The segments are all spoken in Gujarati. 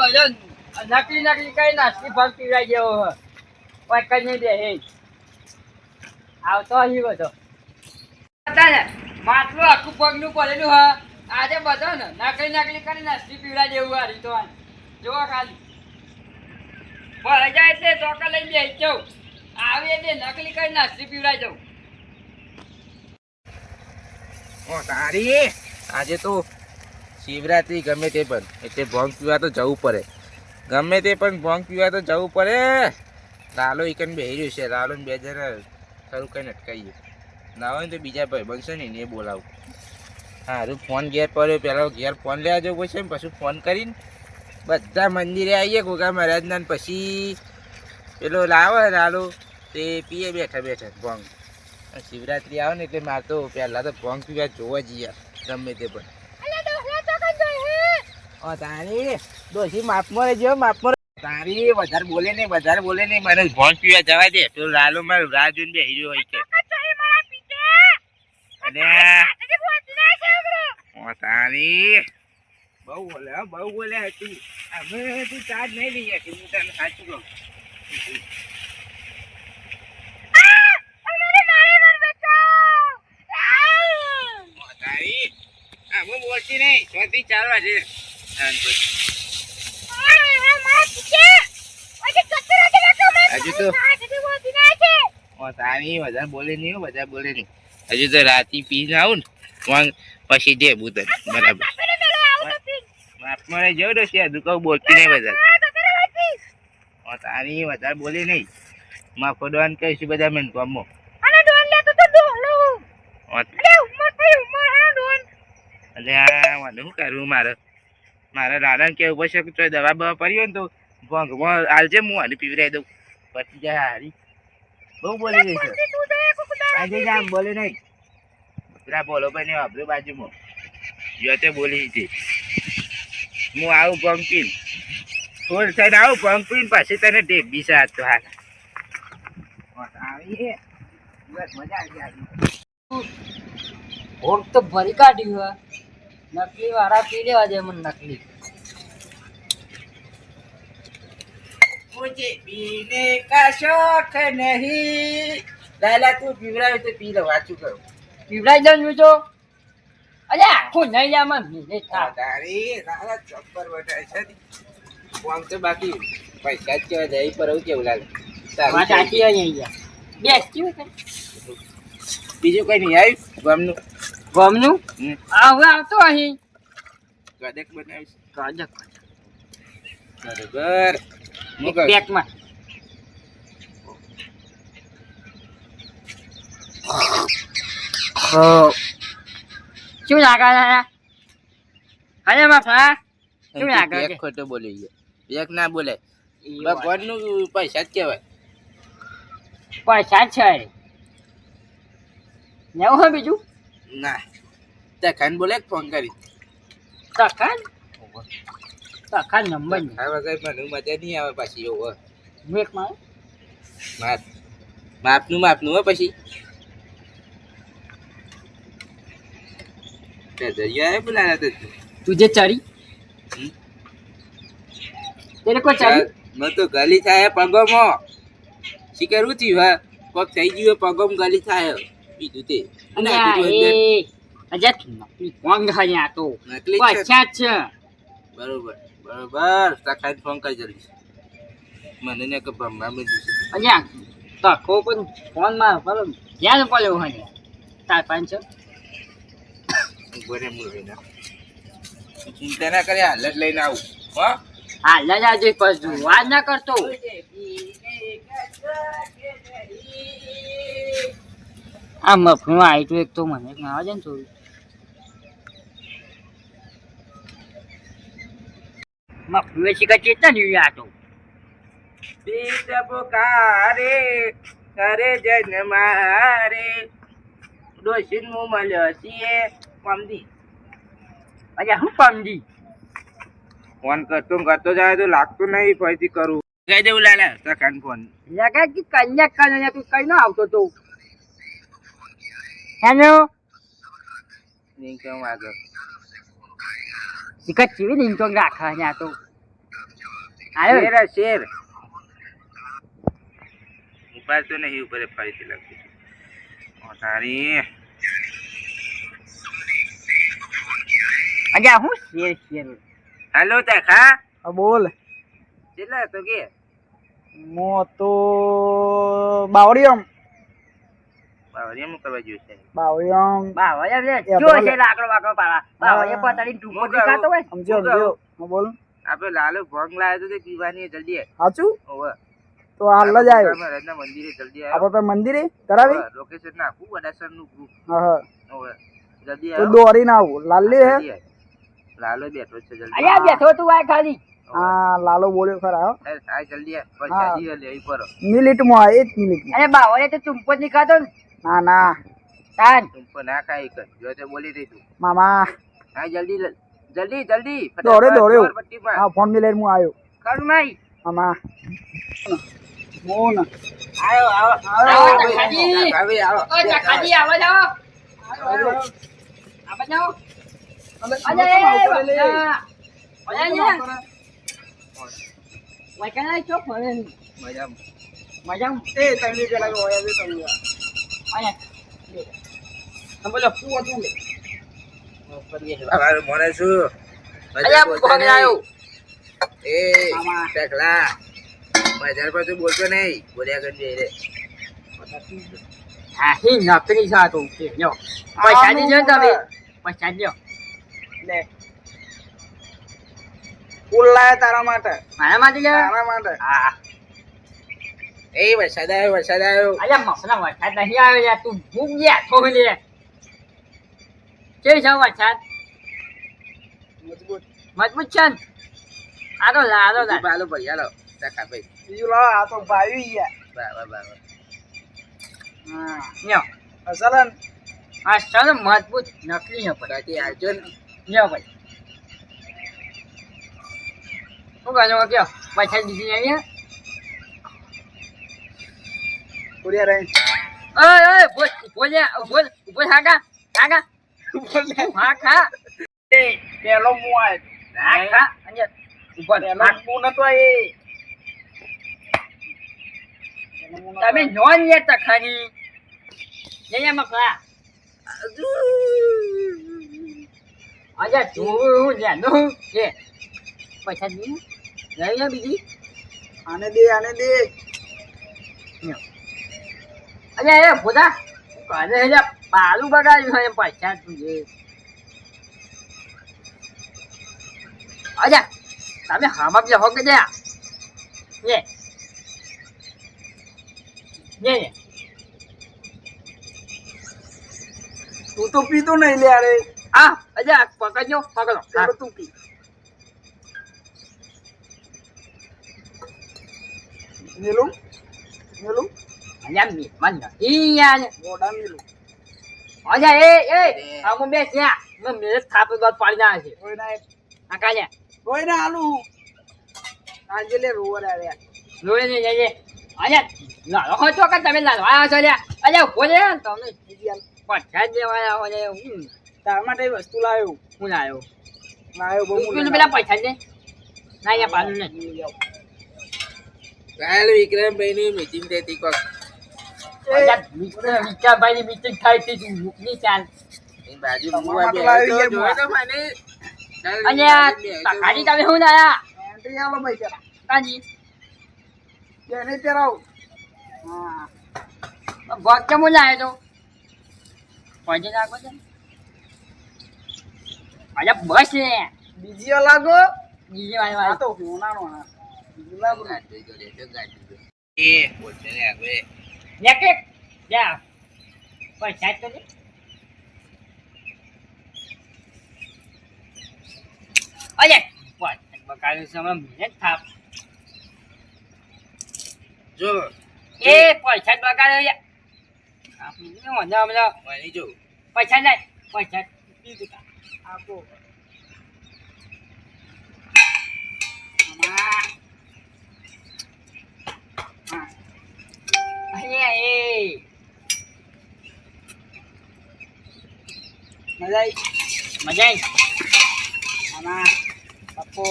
બધો નકલી નકલી કઈ નાસ્તી ફળ પીવડાઈ જેવો કોઈ કઈ નહીં દે, હે. આવતો અહીં બધો. માટલું આખું પગનું પડેલું હા. આજે બધો ને નકલી નકલી કરી નાસ્તી પીવડાઈ જેવું આ રીતો જોવા ખાલી. ભરાઈ જાય એટલે ચોકા લઈને બેસી જાઉં. આવી એટલે નકલી કરી નાસ્તી પીવડાઈ જવું ઓ તારી, આજે તો શિવરાત્રી ગમે તે પણ, એટલે ભોંગ પીવા તો જવું પડે. ગમે તે પણ ભોંગ પીવા તો જવું પડે. લાલો એકન બેહી રહ્યું છે, લાલોને બે જણા ખરું કંઈ અટકાવીએ ના હોય ને તો બીજા ભાઈ બનશે ને એ બોલાવું. હારું, ફોન ઘેર પડ્યો પહેલાં ઘેર ફોન લેવા જવું પડશે ને, પછી ફોન કરીને બધા મંદિરે આવીએ, ગોગા મહારાજના પછી પેલો લાવે લાલો, તે પીએ બેઠા બેઠા ભોંગ. શિવરાત્રી આવે ને એટલે મારે તો પહેલાં તો ભોંગ પીવા જોવા જઈએ ગમે તે પણ. ઓ તારી ડોશી માપમાં રહેજો માપમાં તારી વધારે બોલે નહીં વધારે બોલે નહીં મને ભોંગ પીવા જવા દે. તો લાલુ જોઈને બેહી હોય છે અને તારી બહુ બોલે બહુ બોલે તું. અમે તું ચાર્જ નહીં લઈએ કે હું તને સાચું કહું. ઓ તારી હા બોલતી નહીં ચોથી ચાલવા બસ. હજુ તો તારી વધારે બોલે નહીં વધારે બોલે નહીં. હજુ તો રાતી પીને આવું ને પછી જે બુતર બરાબર. રહી જવું ડોશી હજુ કહું બોલતી નહીં વધારે. ઓ તારી વધારે બોલે નહીં. માં ફોડવાન કહીશું બધા મેં ગામમાં. અરે શું કરવું મારે? મારે દાદાને કેવું પડશે કે તોય દવા બવા પડી હોય ને તો ભોંગમાં હાલજે હું આને પીવડાવી દઉં. પછી જાય હારી. બહુ બોલી ગઈ છે. આજે જામ બોલે નહીં. પેલા બોલો ભાઈ ને વાપરું બાજુમાં. જો તે બોલી હતી. હું આવું ભંગ પીન. થોડી થઈને આવું ભંગ પીન પછી તને ઢેબી સાથ તો હાલ. આવી બસ મજા આવી ભોગ તો ભરી કાઢ્યું હે. નકલી વાળા પી લેવા દે મને નકલી. मुझे पीने का शौक नहीं। લાલા તું પીવડાવે તો પી લે વાંચું કરું પીવડાવી દઉં છું તો અરે આખું નહીં આમાં મિલે તારી લાલા ચપ્પર વટાય છે આમ તો બાકી પૈસા જ કેવા જાય પર આવું કેવું લાગે વાત સાચી હોય અહીંયા બેસ કેવું બીજું કઈ નહીં આવ્યું ગમનું? ગમનું? આ હવે આવતો અહીં. કડક બનાવીશ. કડક બરાબર. પેકમાં શું લાગે દાદા અરે બાપા શું લાગે એક ખોટો બોલી ગયો. એક ના બોલે. ભગવાનનું પૈસા જ કહેવાય. પૈસા છે. લેવું હોય બીજું? ના. તખાન બોલે ફોન કરી. તખાન? તખાન નંબર નહીં. આ વગર પણ મજા નહીં આવે પાછી એવું મેકમાં માપ. માપનું માપનું હોય પછી. તે દરિયા એ બોલાયા તે. તુજે ચડી. કોઈ ચડી? મેં તો ગલી થાય પગોમાં. શીખરું થયું હા? પગ થઈ ગયું પગોમ ગલી થાય બીજું તે. અને અજત નકલી કોંગ હે તો. નકલી છે. પૈસા બરોબર. બરોબર તખાન ફોન કરી જલ્દી. મને ને કે ભમવા બધું છે. અહીંયા તકો પણ ફોનમાં પર ધ્યાન પડ્યો હોય તાર પાંચ ઊભો રે મૂળ રહીને. ચિંતા ના કરે હાલત લઈને આવું. હો? હા લજા જે કરજો વાત ના કરતો. આ મફનું આઈટું એક તો મને ના આવે ને થોડું મફનું એ શીખા ચેતના તો? પુકારે કરે જન મારે. ડોશીન મુ મળ્યો છીએ પમદી. અલ્યા હું પમદી? ફોન કરતો કરતો જાય તો લાગતું નહીં ફરીથી કરું. કહી દેવું લાલા તખાન ફોન. લગા કે કન્યા કન્યા તું કઈ ન આવતો તો. હેલો? નહીં કહું આગળ શીખા ચીવી ને ઇન્ટોંગ રાખા અહીંયા તો આવ્યો શેર હે, શેર ઉપાડ તો નહીં ઉપર ફરીથી લખું છું. તારી. અજા હું શેર શેર હેલો તખા બોલ. કેટલા તો કે? મો તો બાવળિયમ. બાવરિયામાં કરવા જેવું છે? બાવળિયમ બાવા લે જો છે લાકડો વાકડો પાવા બાવા એ પતાડી ઢૂકો દેખાતો હોય સમજો સમજો. હા બોલું? આપણે લાલો ભોંગ લાવ્યો તો પીવાની જલ્દી સાચું? ઓવે. તો હાલ જ આવ્યો. મંદિરે જલ્દી આપણે મંદિરે કરાવી? આવ્યો લોકેશન નાખું વડાસરનું ગ્રુપ હા હા. ઓવે. જલ્દી તો આવ્યો. દોરી ના આવું. લાલી હે લાલો બેઠો છે જલ્દી. અલ્યા બેઠો તું આ ખાલી. હા લાલો બોલ્યો ખરા આય જલ્દી આ પડો મિનિટમાં આ એક મિનિટમાં. અરે બાવા તો ચુંપો જ ને. ના ના. તાન તું પણ ના કાઈ કર. જો તે બોલી દે તું. મામા. હા જલ્દી જલ્દી જલ્દી. દોડે, દોડે. હા ફોનની લઈને હું આવ્યો. કરું નહીં. મામા. મોન. આયો આવો આવો, આવો કાકાજી. ભાભી, આવો ઓ કાકાજી આવો. જાઓ. આવો જાઓ એ બાપા. અરે અહીંયા. વાંચણા ચો ફરે નહીં. મજામાં. મજામાં? એ તમે પેલા ઓયા દે તમે મોને શું? એ ટકલા બજાર પર તું બોલતો નહીં બોલ્યા કરજે રે નકરી. લ્યો. પૈસા દીજો તમે. પૈસા. લે ફૂલ લાયા તારા માટે મારા માટે લ્યો. તારા માટે હા. એ વરસાદ આવ્યો વરસાદ આવ્યો અલ્યા, મસલા વરસાદ નહીં આવ્યો યાર. તું ભૂખ ગયા છો લે. કેવી છે વરસાદ? મજબૂત મજબૂત છે ને? આ તો લાલો બીજું લાલ. પાલો ભાઈ હાલો ટકા ભાઈ બીજું લાવો આ તો ભાવી ગયા બરાબર બરાબર હા લ્યો. અસલ આ સર મજબૂત નકલી છે પણ. બાકી આવજો ને લ્યો ભાઈ. શું કહો કયો પૈસા દીધી અહીંયા પૂર્યા રહી ઓય ઓય ઊભો ઊભો લે ઊભો ઊભો થા કા થા કા હા ખા પેલો મુ આવ્યો હા ખા અને ઊભો પેલો થા. મુ નતો એ તમે નોન લે તખાની જઈએ મકલા અજા તું લે નો લે પૈસા દી લઈ લે બીજી આને દે આને દે અરે એ બોધા કાલે હજા પાલું બગાડ્યું હોય પૈસા તું અજા તમે હામક જે હોકે દે લે. લે લે. તું તો પીતો નહીં લે અરે આ અજા પકડજો પકડો. તું પી. મેલું મેલું અજા મહેમાન નથી યાર મોઢા મેલું અજા એ એ આમ બે ત્યાં મેં મેરે થાપે બાદ પાડી ના છે. કોઈ ના આ કાલે. કોઈ ના આલુ. આજે લે રોવર આવ્યા. લોહી ને જઈએ અજા લાલો હો તો કે તમે લાલો આયા છો લે અજા ઊભો રે. તમે બીજી આલ. પૈસા દેવાયા હોય હું તારા માટે વસ્તુ લાવ્યો. હું લાયો લાવ્યો બહુ પેલું પેલા પૈસા દે ના યા પાલું ને. કાલ વિક્રમભાઈ ની મીટિંગ થતી કોક. અજા વિચારભાઈ ની મીટિંગ થાયની ચાલ. તો ગયા જોયો તો મને. કાલ અને આ તમે શું પેલા. કાજી. એને પહેરાવ. ભોગ કેમ લાયો તો? પૈસા નાખો છે? અજા બસ ને બીજી લાગો. બીજી વાર આ વાર તો હોનાનો હા બીજી લાગો ને. ગાડી જોડે તો ગાડી જોડે. એ બોલશે ને આગળ એક એક જા પૈસા તો દે અજય બકાયું સમય મહેનત થાપ જો એ પૈસા જ બગાડ્યો યાર આપણે વાંધો હમણાં મારી જો પૈસા નહીં પૈસા બીજું કામ. આપો અહીંયા એ. મજા આવી મજા આવી આમાં પપ્પો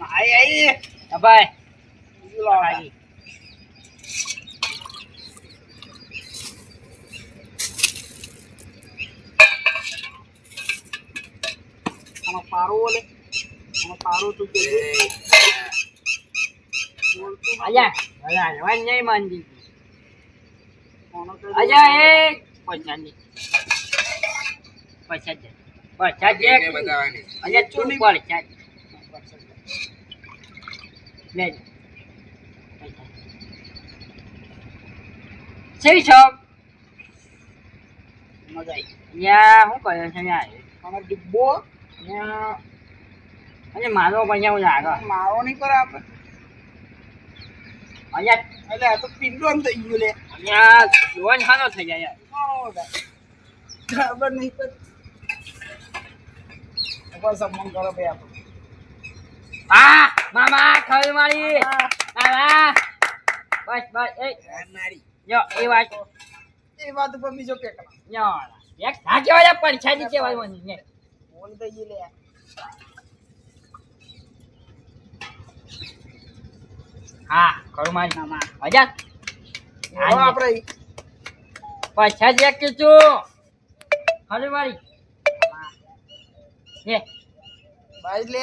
આઈ આઈ. અભાઈ ભાઈ. બીજું લાવો. આવી પારો ઓલે. પારો તું કે અલ્યા હલવાન નહીં માનજી. અલ્યા એ દે. પૈસા દે. એને બતાવવાની અલ્યા તું પૈસા લે સહી છો? મજા આવી. યા શું કર્યો છે યાર આનો ડિબ્બો. યા અને મારો પૈસા હું લાગે. મારો નહીં કરે આપણે. અહીંયા એટલે આ તો પીંડો થઈ ગયું લે. અહીંયા લોન ખાનો થઈ જાય યાર ખબર નહીં. ઉપર સન્માન કરો ભાઈ આપણે. આ મામા ખરી મારી મામા. બસ બસ એ. મારી. જો એ વાત. એ વાત ઉપર બીજો પેકડા યો એક થાક્યો પરીક્ષા ની કેવાય મને બોલ દઈએ લે. હા ખરું મારી. મામા એવો આપણે જે કીધું. ખરું મારી. હે. ભાઈ લે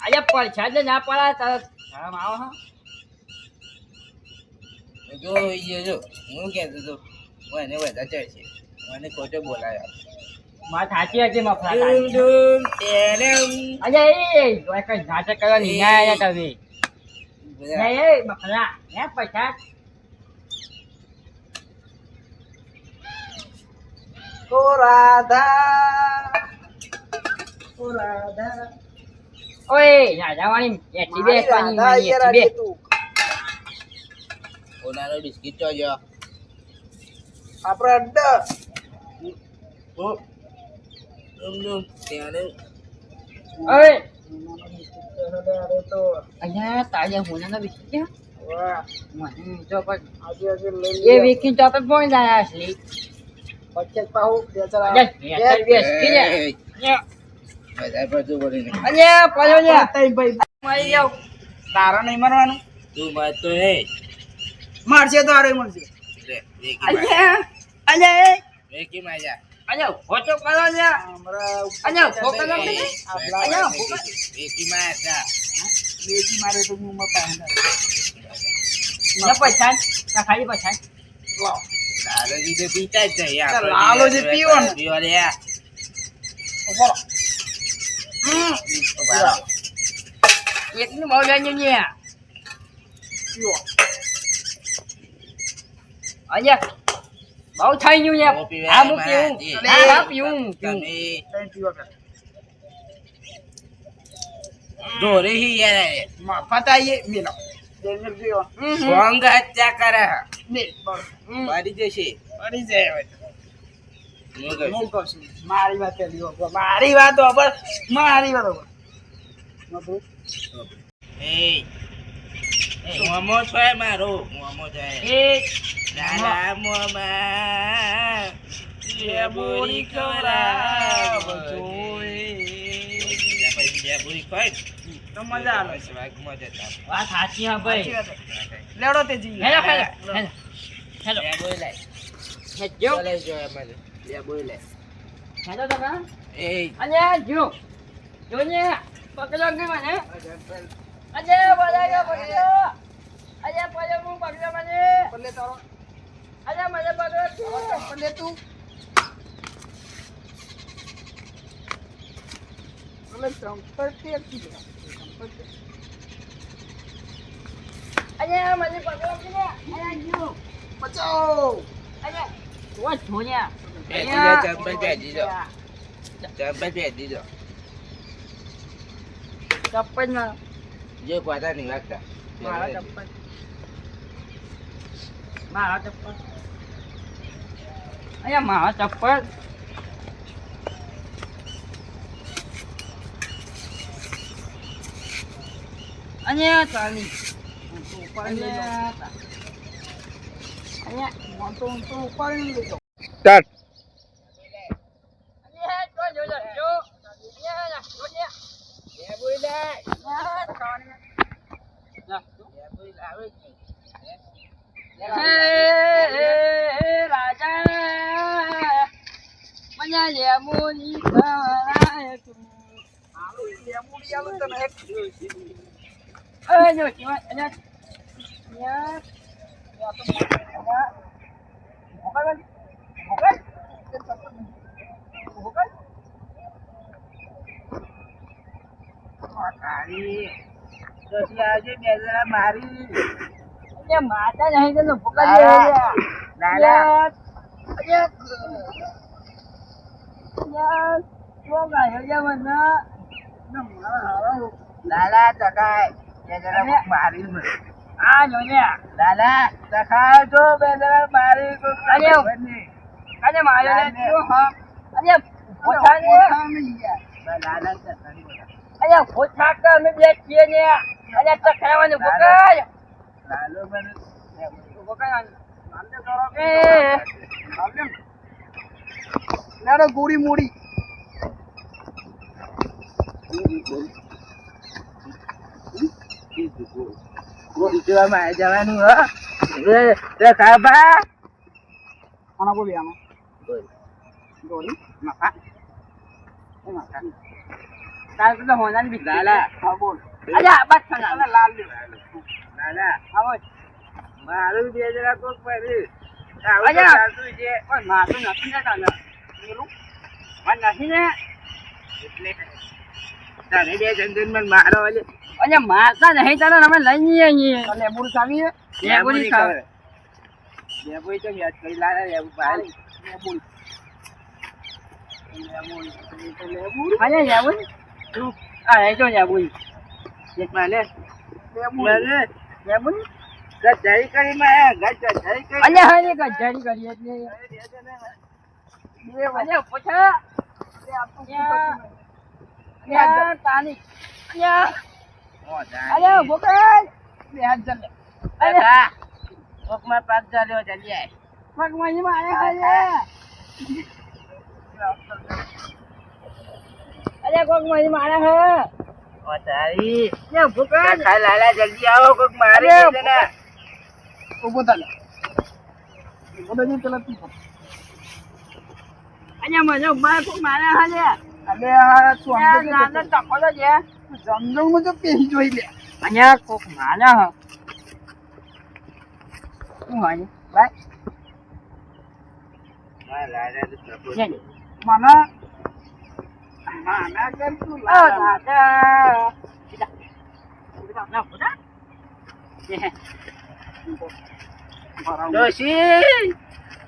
આજે પૈસા જ ના પડા. તરત શરમ આવો હા. જો એ જો હું કહેતો હતો મને બધા ચડશે મને ખોટો બોલાયો મારે થાચી હતી મફલા. અરે એ કઈ નાટક કરવા નિર્ણય તમે. બધા એ એ મફલા હે પૈસા ઓ રાધા ઓ રાધા ઓય રાજાવાણી એટી બે પાણી મારી એટી બે તું ઓનાનો બિસ્કિટ ચોજો આપણે અડ્ડા ડૂમ ડૂમ તેરમ. ઓય તો અહીંયા તાજા એ અસલી પચીસ પાહુ બે ચાર તારા નહીં મરવાનું તું મારતો નહીં મારશે તો આરે મળશે. અરે અરે વેકી માર. જા. અરે ફોટો કરો ને હમણાં અલ્યા, ફોકસ બે- આપી દે. આ વેકી બ્લાઉઝ અલ્યા, માર, ફોકસ. વેકી. વેકી માર જા. બેટી મારે તો હું મપાય ને પૈસા ના ખાલી પૈસા લાલોજી તો પીતા જ નહીં. લાલોજી પીવો ને. પીવો લે. ઊભો રહો. ઊભા રહો. એકનું બહુ જાણ્યું ને પીવો અલ્યા બહુ થઈ ગયું ને આ હા પીવું. હા હા પીવું. દોરી હી યાર. મફત આઈએ મેલો. જઈને હત્યા કરે. ને મારી જશે. જાય છું મારી વાત મારી વાત મારી વાત મારો? મોમો લેબોરી ખાય ને, તો મજા આવે છે જતા. વાત સાચી હા ભાઈ લેવડો તે જી હેલો હેલો હેલો હેલો લેબોરી લાય. હેલો જો તમે એ અલ્યા જો જો ને પકડો કે મને અલ્યા બોલાયો પકડો અલ્યા પડ્યો હું પકડો મને પલ્લે તારો અલ્યા મને પકડો તું. મને પકડો બચાવો. અલ્યા. ઓ ધોન્યા. ચંપલ પહેરી લો. ચંપલ પહેરી લો. ચપ્પલ જો પાછા નહીં લાગતા મારા ચપ્પલ. મારા ચપ્પલ. અલ્યા મારા ચપ્પલ અલ્યા ચાલી અલ્યા અલ્યા મોટો ઊંચો ઉપાડીને લેતો. સ્ટાર્ટ અલ્યા જો જો જો જો અલ્યા જો લ્યા લેબોરી લે રાજા મને લેમુની ખવડાય તું એ જો શિવા અને યા યા તો મોકલ મોકલ મોકલ તારી પછી આજે બે જણા મારી એ માતા નહીં તો મોકલ લાલા. લાલા. લાલા ટકાય કોક મારી. આ જોયા લાલા ટકાય તો બે જણા મારી અરે. અરે મારે અરે. અરે પોતા કે અમે બે છીએ ને અરે ચખાવાનું પકડ લાલો મને પકડવાનું એ લાડો ગોળી મોડી ગોળી જોવામાં આવી જવાનું હો એ ટકાભા. આના બોલી આનો બોલ. ગોળી નાખા એ નાખા તાર તો હોનાન બી લાલા હા બોલ અરે આ બાત ખરા લાલ લે લાલા આવો મારું બે જણા કોક મારી અરે. આવું તો ચાલતું છે ઓય માથું નથી ને તાને પેલું મને નથી ને? એટલે તારે બે જણ મને મારો એટલે અરે મારતા નહીં તારે અમે લઈ જઈએ અહીંયા લેબુડ ચાવી લેબુડી ખાવ. લેબુડી તો યાદ કરી લાલા લેબુ ભાઈ. લેબુડ અરે લેવું તું આ તો લેવું મને. લેબુડ મને. લેવું ગદ્દારી કરી માં ગદ્દારી કરી. અરે હા ગજારી કરી એટલે. જલ્દી અરે કોક મારી મારે હે ઓ તારી અરે ભોકર ખા લાલા જલ્દી આવો કોક મારી અરે, દે ને ઊભો ચાલે ઊભો નહીં પેલા તું અરે મને મારે કોક મારે હે લે અલે આ તું અરે અંદર નાનો ટકો તો છે જંગલમાં તો પેહી જોઈ લે અહીંયા કોક મારે હે શું હોય ભાઈ હા, લાલા તો પ્રભુ. જય મને માના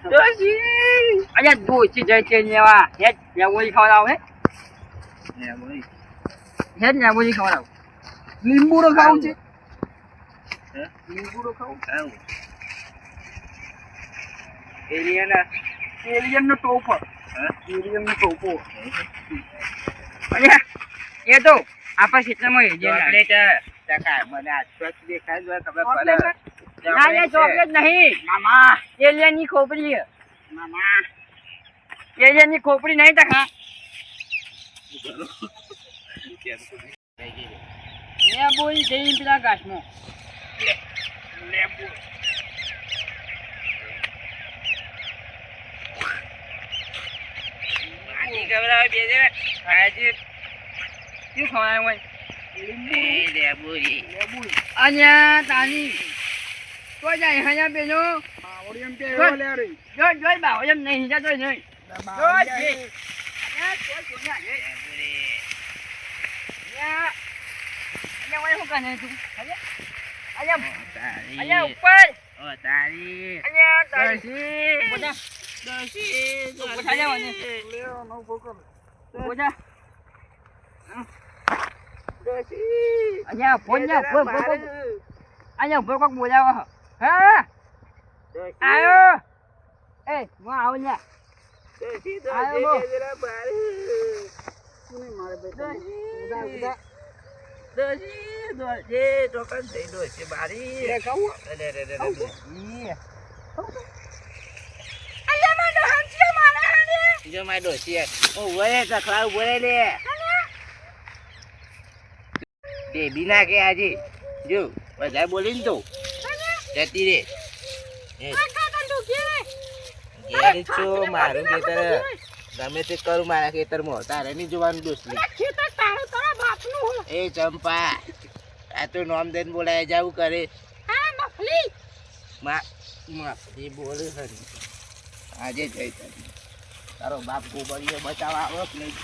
ના ડોશી અરે દોસ્તી જઈ છે લેવા હેડ લેવોલી ખવડાવ હે? હેડ લેવોલી ખવડાવ. લીંબુ રો ખાવું છે? હે? લીંબુ રો ખાવું. આવું. એલિયના એલિયન નો ટોપો. હા? એલિયન નો ટોપો અરે એ તો આપણા ક્ષેત્રમાં એ જે ચોકલેટ ટકા મને આ સ્વચ્છ દેખાય ખબર પડે. ના ના ચોકલેટ નહીં. મામા. એલિયનની ખોપરી છે. મામા. એલિયનની ખોપરી નહીં મેં બોલી જઈ પેલા ઘાસમાં લેબુ બે. આજે શું હોય? લેબુ અહીંયા તાની. તો જાય અહીંયા બેનો બાવળી એમ કે એવો લે રે જો જોઈ બાવો એમ નહીં જતો નહીં બાવળી જો, આ- અહીંયા કોઈ જોયા નહીં. લેબુરી. અહીંયા અહીંયા ઓય શું કરે તું અહીંયા અહીંયા ઓ તારી. અહીંયા ઉપર ઓ તારી. અહીંયા તારી ડોશી. બોલા ડોશી, ઊભા થા મને. ડોશી. લે નો ફોકસ બોલા ડોશી. અહીંયા ફોન જા ફોન ફોન ફોન. મારું. અહીંયા ઊભો કોક બોલાવો હે. હા? આયો. એ હું આવું લ્યા. કોને મારે ભાઈ ઉદા ઉદા ટોકન થઈ ડોશી. જો મારી ડોશી આ. ઓ, ઊભો રે, સખલા, ઊભો રે લે. તે બી નાખે આજે. જો બધા બોલીને તો. જતી રે. ઘેર છું મારું ખેતર. ગમે તે કરું મારા ખેતરમાં. તારે નહીં જોવાનું દોસ્તી. એ ચંપા આ તો નોમ દઈને બોલાય જાવું કરે. માં એ બોલે હરી. આજે જઈ તારી. બાપ ગોબરીઓ બચાવવા આવો કે નહીં.